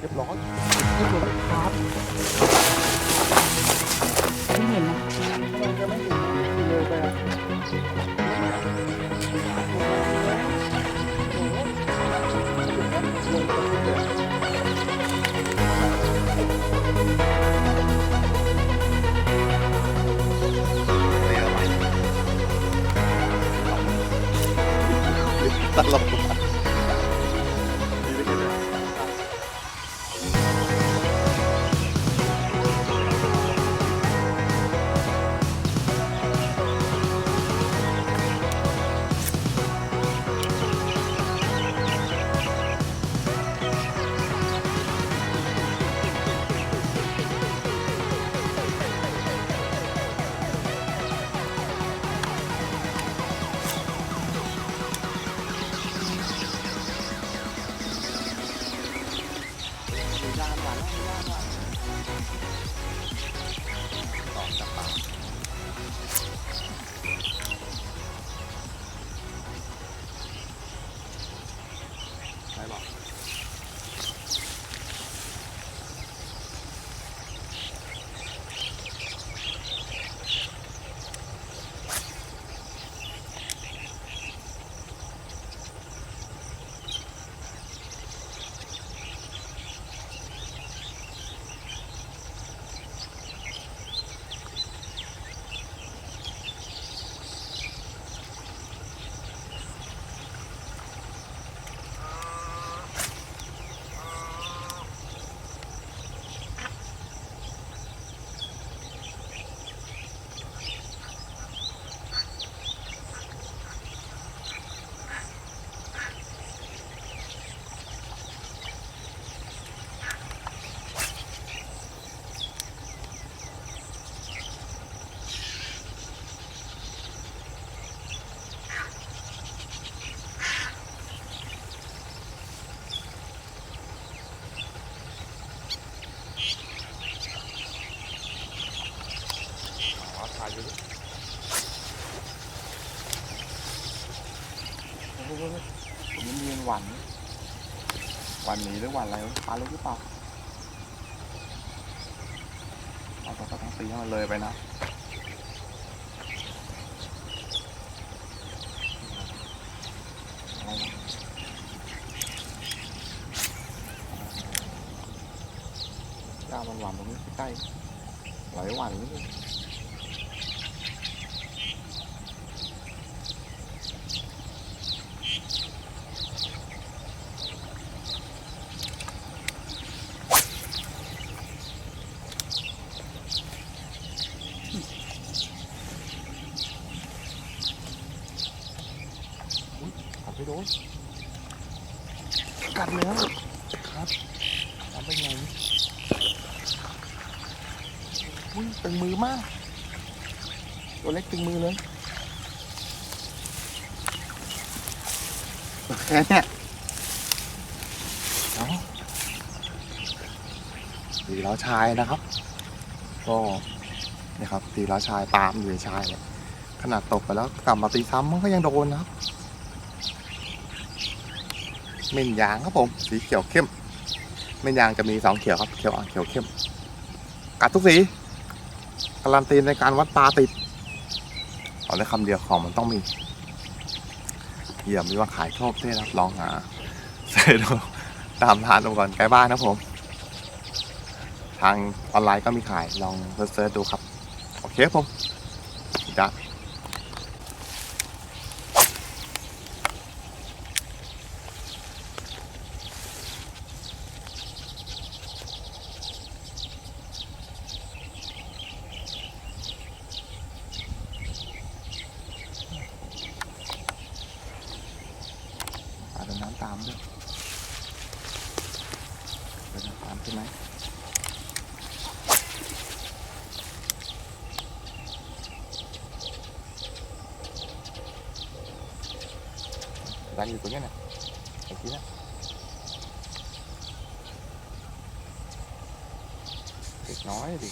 เรียบร้อยเรียบร้อยครับไม่เห็นนะมันจะไม่ถึงเลยไปอะตลก วันนี้หรือวันอะไรปลาเล็กหรือเปล่าเราต้องต้องตีให้มันเลยไปนะย่ามันหวานตรงนี้ใกล้ๆไหลหวานนิดนึง ขับ ไปโดนกัดแล้วครับทำไปไงอุ้ยตึงมือมาก ตัวเล็กตึงมือเลยแค่เนี้ยเอาตีล้อชายนะครับ ก็นี่ครับตีล้อชายตามอยู่ชายเลยขนาดตกไปแล้วกลับมาตีซ้ำมันก็ยังโดนนะครับ เม่นยางครับผม สีเขียวเข้ม เม่นยางจะมีสองเขียวครับเขียวอ่อนเขียวเข้ม กัดทุกสีการันตีในการวัดปลาติดเอาได้คำเดียวของมันต้องมีเยี่ยมมีว่าขายชอบเท่รับลองหาเสิร์ชดูตามร้านอุปกรณ์ใกล้บ้านนะครับผม ทางออนไลน์ก็มีขายลองเสิร์ชดูครับ โอเคครับผมจ้า อาบน้ำตามด้วยเดินตามใช่ไหมดันอยู่ตรงเนี้ยเนี่ยไอ้ที่เนี่ยเด็กน้อยดิ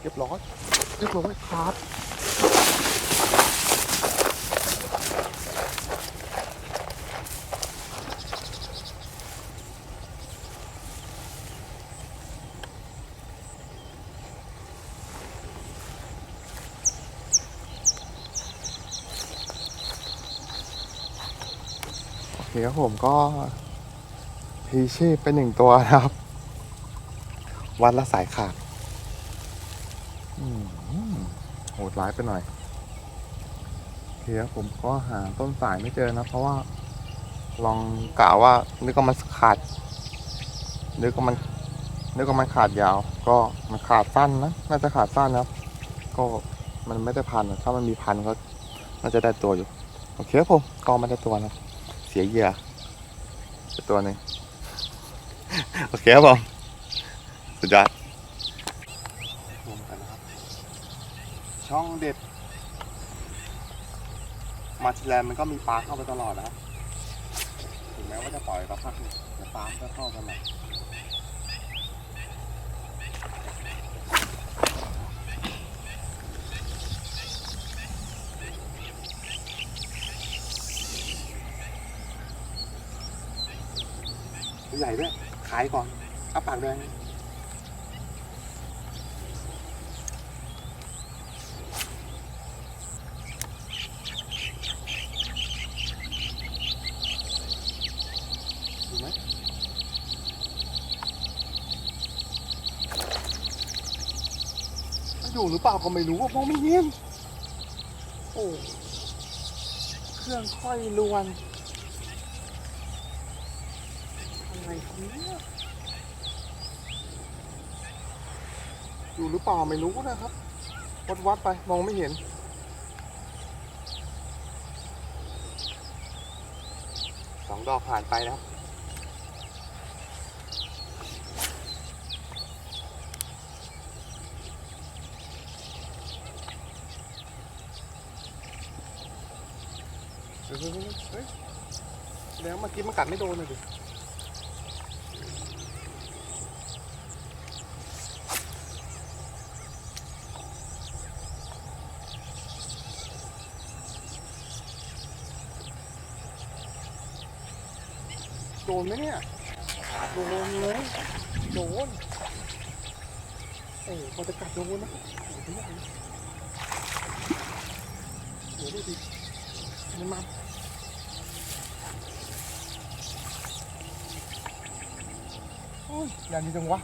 เรียบร้อยเรียบร้อยขาดโอเคครับผมก็พีชีพเป็นหนึ่งตัวนะครับ วัดละสายขาด อืมโห ดร้ายไปหน่อยเคครับผมก็หาต้นสายไม่เจอนะ เพราะว่า ลองกะว่านึกว่ามันขาดนึกว่ามันนึกว่ามันขาดยาว ก็มันขาดสั้นนะน่าจะขาดสั้นนะครับก็มันไม่ได้พันถ้ามันมีพันก็น่าจะได้ตัวอยู่โอเคครับผมก็ไม่ได้ตัวนะเสียเหยื่อไปตัวหนึ่งโอเคครับผมสุดยอดรวมกันนะครับ ช่องเด็ด มาทีแลมันก็มีปลาเข้าไปตลอดนะครับถึงแม้ว่าจะปล่อยสักพักหนึงแต่ปลาก็เข้ากันมาตัวใหญ่ด้วยขายก่อนเอาปากแดงดูไหมมันอยู่ห รือเปล่าก็ไม่รู้ว่ามองไม่เห็นโอ้เครื่องค่อยลวนอะไรเนี่ยอยู่หรือเปล่าไม่รู้นะครับ วัดวัดไปมองไม่เห็นสองดอกผ่านไปนะครับ เฮ้ยเฮ้ยเฮ้ยแล้วเมื่อกี้มันกัดไม่โดนเลยดิโดนไหมเนี่ย โดนเลยโดนโอ้พอจะกัดโดนนะโอ้โหไม่ได้นะโอ้โหดูดิมันมา อย่างนี้จังวะ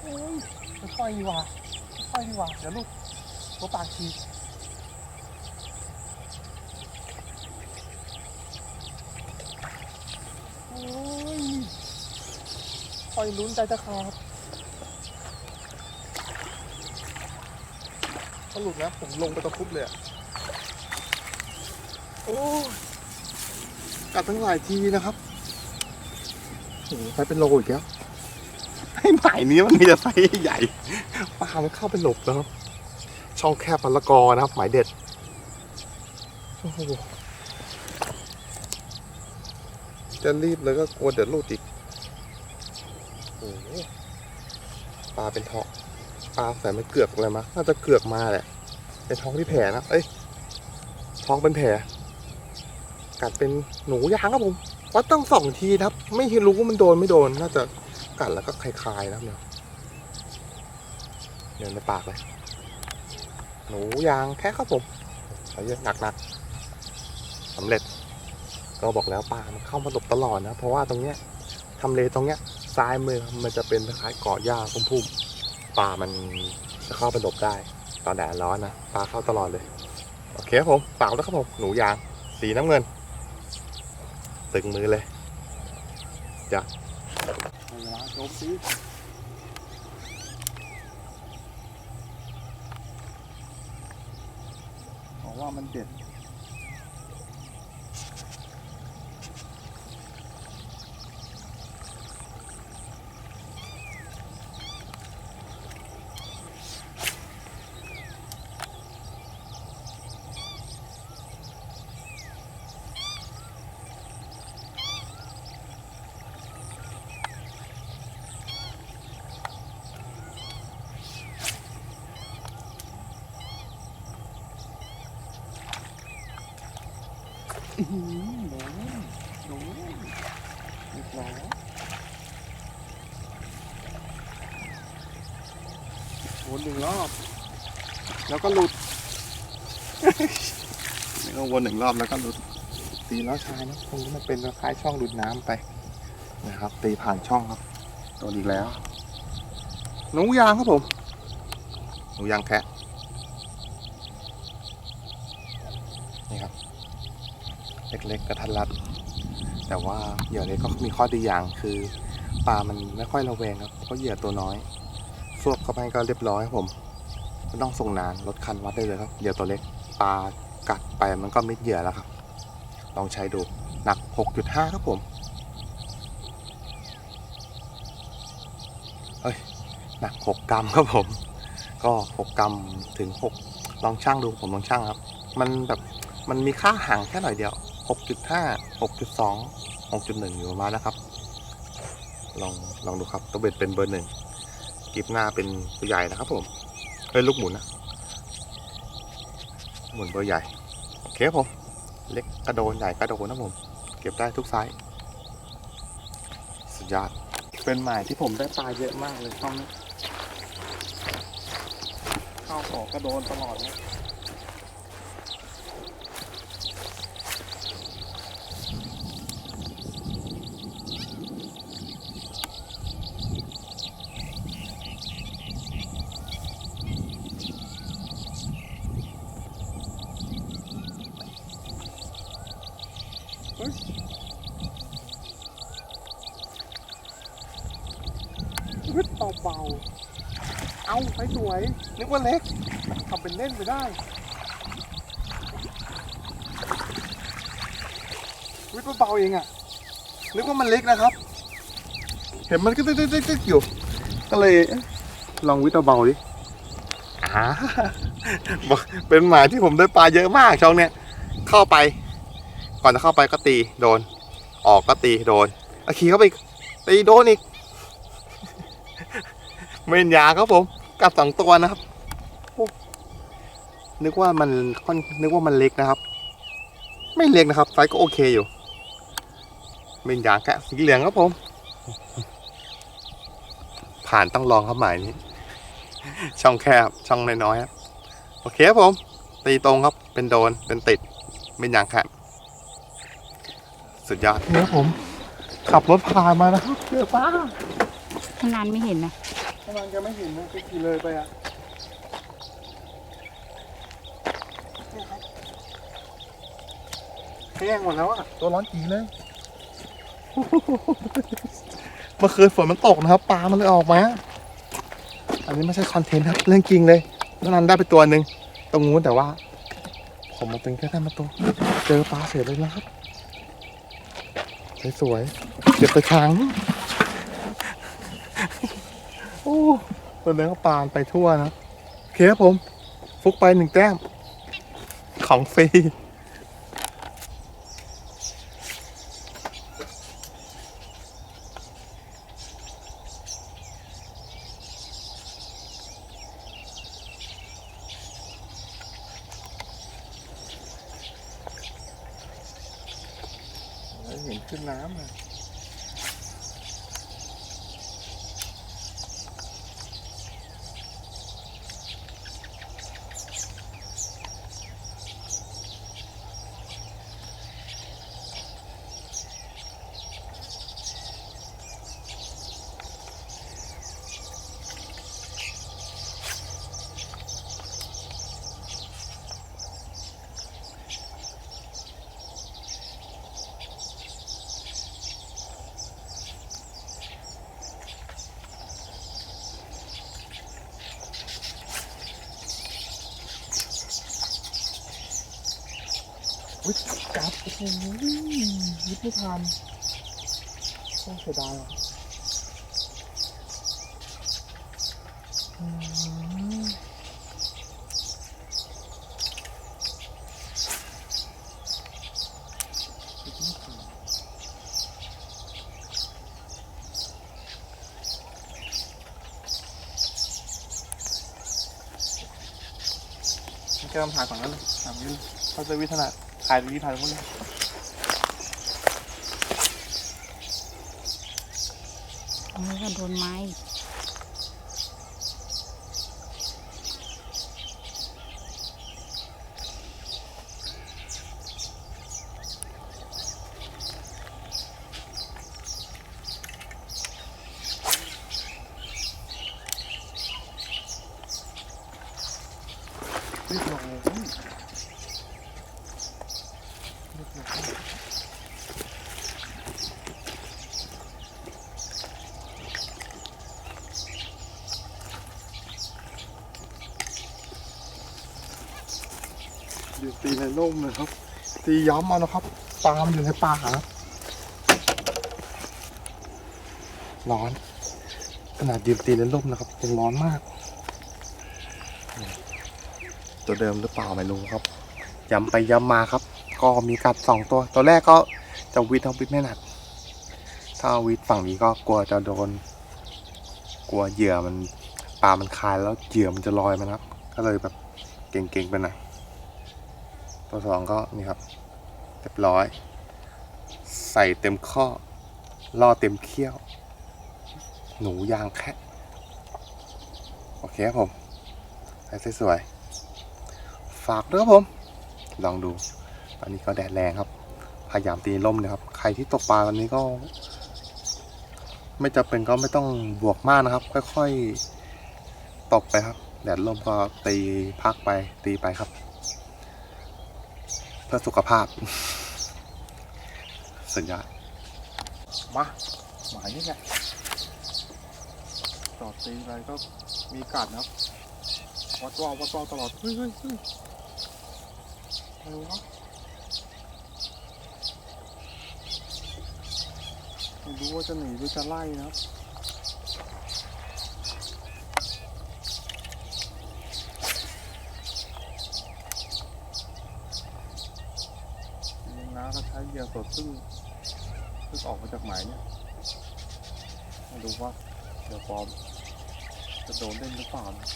โอ้ยค่อยดีว่าค่อยดีว่าเดี๋ยวลูกหัวปากฉีกโอ้ยคอยลุ้นใจจะขาดสรุปนะผมลงไปตะคุบเลยอะโอ้ย กัดทั้งหลายทีนะครับโอ้โหไปเป็นโลอีกแล้วไอ้หมายนี้มันมีแต่ไซส์ใหญ่ปลามันเข้าไปหลบแล้วครับ ช่องแคบมันละกอนะครับ หมายเด็ดโอ้โหจะรีบเลยก็กลัวเดี๋ยวหลุดอีกโอ้โหปลาเป็นท้องปลาใส่ไม่เกือกอะไรมา น่าจะเกือกมาแหละเป็นท้องที่แผลนะ เอ้ย ท้องเป็นแผล กัดเป็นหนูยางครับผมวัดตั้งสองทีครับ ไม่รู้ว่ามันโดนไม่โดน น่าจะกัดแล้วก็คลายๆนะครับเนี่ยเดินในปากเลย หนูยางแค่ครับผมเอาเยอะหนักๆสำเร็จ ก็บอกแล้วปลามันเข้ามาหลบตลอดนะ เพราะว่าตรงเนี้ยทำเลตรงเนี้ยซ้ายมือมันจะเป็นคล้ายเกาะหญ้าพุ่มๆปลามันจะเข้าไปหลบได้ ตอนแดดร้อนนะปลาเข้าตลอดเลย โอเคครับผมฝากด้วยครับผมหนูยาง สีน้ำเงิน ตึงมือเลยจ้ะจมตีบอกว่ามันเด็ด โดนโดนเรียบร้อยวนหนึ่งรอบ แล้วก็หลุดนี่ก็วนหนึ่งรอบแล้วก็หลุด ตีแล้วชายนะคงจะมาเป็นคล้ายช่องดูดน้ำไป นะครับ ตีผ่านช่องครับโดนอีกแล้วหนูยางครับผมหนูยางแคะนี่ครับ เล็กๆกระทันรัด แต่ว่าเหยื่อเล็กก็มีข้อดีอย่างคือปลามันไม่ค่อยระแวงครับเพราะเหยื่อตัวน้อยสวบเข้าไปก็เรียบร้อยครับผมไม่ต้องส่งนานลดคันวัดได้เลยครับเหยื่อตัวเล็กปลากัดไปมันก็มิดเหยื่อแล้วครับ ลองใช้ดูหนัก 6.5 ครับผมเอ้ยหนัก 6 กรัมครับผม ก็ 6 กรัมถึง 6 ลองช่างดูผมลองช่างครับ มันแบบมันมีค่าห่างแค่หน่อยเดียว 6.5 6.2 6.1 อยู่ประมาณนะครับ ลองลองดูครับตัวเบ็ดเป็นเบอร์หนึ่งกิบหน้าเป็นตัวใหญ่นะครับผมเฮ้ยลูกหมุนนะ หมุนเบอร์ใหญ่ โอเคครับผม เล็กกระโดนใหญ่กระโดนนะผม เก็บได้ทุกไซส์สุดยอดเป็นหมายที่ผมได้ปลาเยอะมากเลยช่องนี้ เข้าออกกระโดนตลอดเล ยวิทเบาๆเอาไปสวย นึกว่าเล็กทำเป็นเล่นไปได้วิทเบาเองอะนึกว่ามันเล็กนะครับ เห็นมันก็ตึ๊กๆๆอยู่ ก็เลย ลองวิทเบาดิอ่าบอเป็นหมายที่ผมได้ปลาเยอะมากช่องเนี้ย เข้าไป ก่อนจะเข้าไปก็ตีโดน ออกก็ตีโดนอาขี่เข้าไปตีโดนอีก เมนยาครับผมกับสองตัวนะครับนึกว่ามันค่อนนึกว่ามันเล็กนะครับ ไม่เล็กนะครับไซส์ก็โอเคอยู่เมนยาแกะสีเหลืองครับผม ผ่านต้องลองครับหมายนี้ ช่องแคบช่องน้อยๆครับโอเคครับผม ตีตรงครับเป็นโดนเป็นติดเมนยางแคบ สุดยอดเนี่ยผมขับรถผ่านมานะครับเจอป้านานไม่เห็นนะกำลังจะไม่เห็นนะไปขี่เลยไปอะแห้งหมดแล้วอะ ตัวร้อนจีเลยเมื่อคืนฝนมันตกนะครับปลามันเลยออกมา อันนี้ไม่ใช่คอนเทนต์ครับเรื่องจริงเลยตอนนั้นได้ไปตัวหนึ่งตรงนู้นแต่ว่า ผมมาเป็นแค่ได้มาตัว เจอปลาเสร็จเลยนะครับ สวยเก็บไปขังโอ้ตัวนี้ก็ปานไปทั่วนะโอเคครับผม ฟุกไปหนึ่งแต้ม ของฟรี เห็นขึ้นน้ำอะ วิทย์กลับโอ้โหวิทย์ไม่ทันต้องเสียดายอะอืมวิทย์ไม่ทันแกลำถ่ายก่อนนั้นเลยถามยืนเขาจะวิถนัด พายตรงนี้พายตรงนี้นเอนี้ก็โดนไม้ อยู่ตีในร่มเลยครับ ตีย้ำเอานะครับปาล์มอยู่ในป่าครับร้อน ขนาดยืนตีในร่มนะครับยังร้อนมาก ตัวเดิมหรือเปล่าไม่รู้ครับย้ำไปย้ำมาครับ ก็มีกัดสองตัวตัวแรกก็จะวิทย์เอาวิทย์ไม่หนัก ถ้าเอาวิทย์ฝั่งนี้ก็กลัวจะโดน กลัวเหยื่อมันปลามันคายแล้วเหยื่อมันจะลอยมานะครับ ก็เลยแบบเก่งๆไปหน่อย ตัวสองก็นี่ครับเรียบร้อย ใส่เต็มข้อล่อเต็มเขี้ยว หนูยางแคะโอเคครับผมใส่สวยๆฝากด้วยครับผม ลองดู ตอนนี้ก็แดดแรงครับพยายามตีร่มนะครับ ใครที่ตกปลาวันนี้ก็ ไม่จำเป็นก็ไม่ต้องบวกมากนะครับ ค่อยๆตกไปครับ แดดร่มก็ตีพักไปตีไปครับ เพื่อสุขภาพสัญญามาหมายนี่แหละจอดตีไปก็มีกัดนะครับวัดว่าววัดว่าวตลอดเฮ้ยเฮ้ยเฮ้ยอะไรวะไม่รู้ว่าจะหนีหรือจะไล่นะครับ จริงๆนะก็ ใช้เหยื่อสดซึ่งซึ่งออกมาจากไหมายเนี่ยมาดูว่าเดี๋ยวปลอมจะโดนเล่นหรือเปล่านะ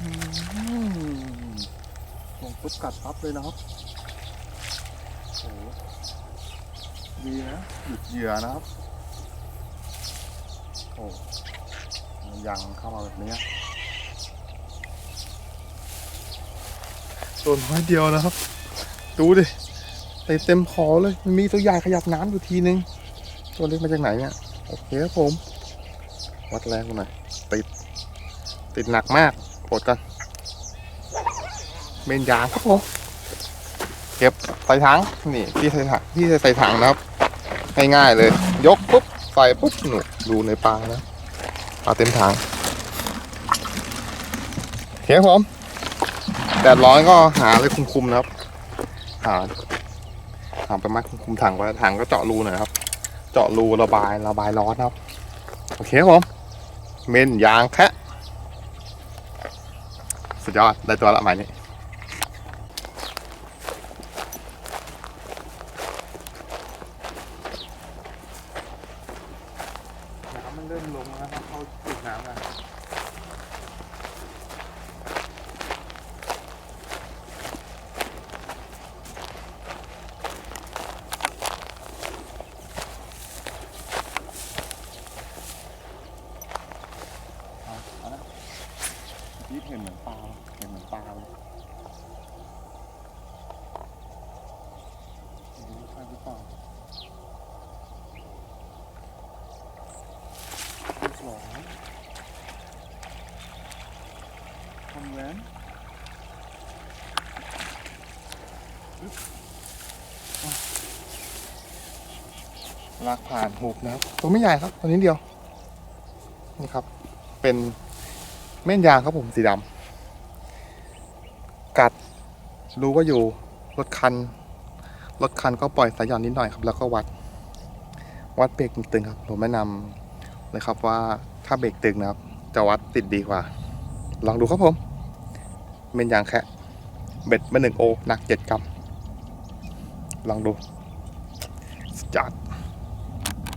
อืมลงปุ๊บกัดปั๊บเลยนะครับ โอ้โห ดีนะหยุดเหยื่อนะครับ โอ้มันยังเข้ามาแบบนี้ตัวน้อยเดียวนะครับ ดูดิเต็มเต็มคอเลยมันมีตัวใหญ่ขยับน้ำอยู่ทีนึง ตัวเล็กมาจากไหนเนี่ยโอเคครับผม วัดแรงกันหน่อยติด ติดหนักมากกดกันเมนยางครับผมเก็บใส่ถังนี่ที่ใส่ถังที่ใส่ถังนะครับ ง่ายๆเลย ยกปุ๊บใส่ปุ๊บหนูดูในปลานะเอาเต็มถังโอเคครับผมแดดร้อนก็หาอะไรคุมๆนะครับ หาหาไปมัดคุมถังไว้ถังก็เจาะรูหน่อยครับ เจาะรูระบายระบายร้อนครับ โอเคครับผม เมนยางแคะสุดยอดได้ตัวละหมายนี้น้ำมัน เริ่มลงแล้วครับเข้าจุดน้ำแล้วเอาเอานะ นี่เห็นเหมือนปลาเห็นเหมือนปลาเลยไม่รู้ใช่หรือเปล่าลูกหลงทำแหวนอึ๊บอะ ลากผ่านหุบนะครับ ตัวไม่ใหญ่ครับ ตัวนี้เดียว นี่ครับ เป็นเม่นยางครับผมสีดำกัดรู้ว่าอยู่รถคันรถคันก็ปล่อยสายหย่อนนิดหน่อยครับ แล้วก็วัด วัดเบรกตึงครับ ผมแนะนำเลยครับว่าถ้าเบรกตึงนะครับ จะวัดติดดีกว่า ลองดูครับผม เม่นยางแค่เบ็ดมาหนึ่งโอหนักเจ็ดกรัม ลองดูสุดจัด